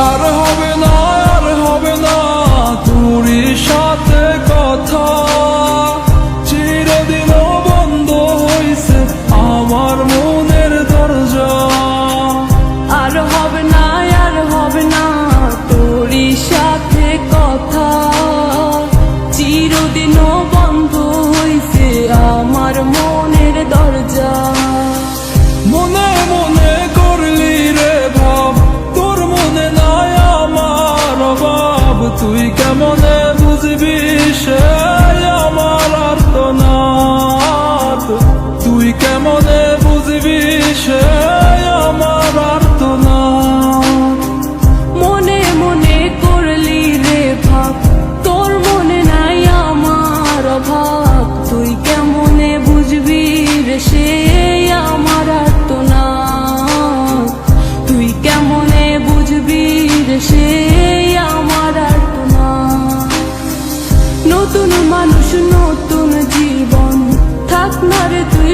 আর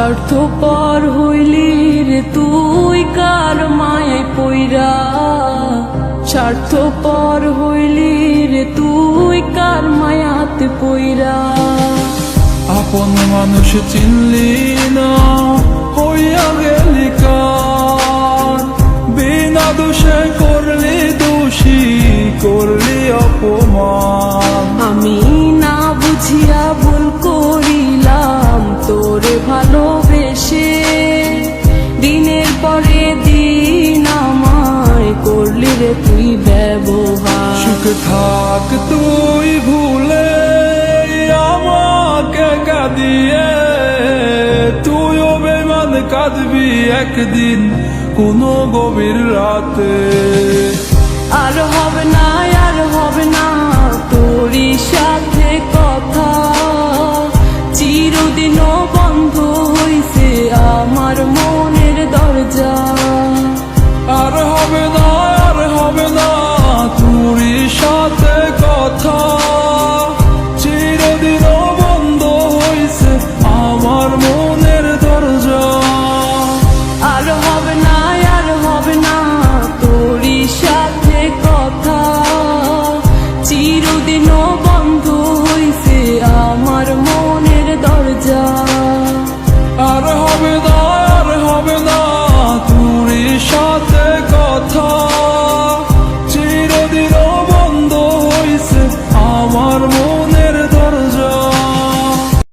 স্বার্থ পর হইলি রে তুই কার মায় পইরা? স্বার্থ পর হইলি রে তুই কার মায়াতে পইরা? আপন মানুষ চিনলি না হইয়া গেলি কার? বিনা দোষে করলি দোষী করলি অপমান। আমি না বুঝিয়া ভুল করিলাম রে তুই ব্যবহার। সুখ থাক তুই ভুলে আমাকে কাঁদিয়ে। তুইও বেমান কাঁদবি একদিন কোনো গভীর রাতে। আর হবে না আর হবে না তোরই সাথে কথা। চিরদিনও বন্ধ হইছে আমার মন।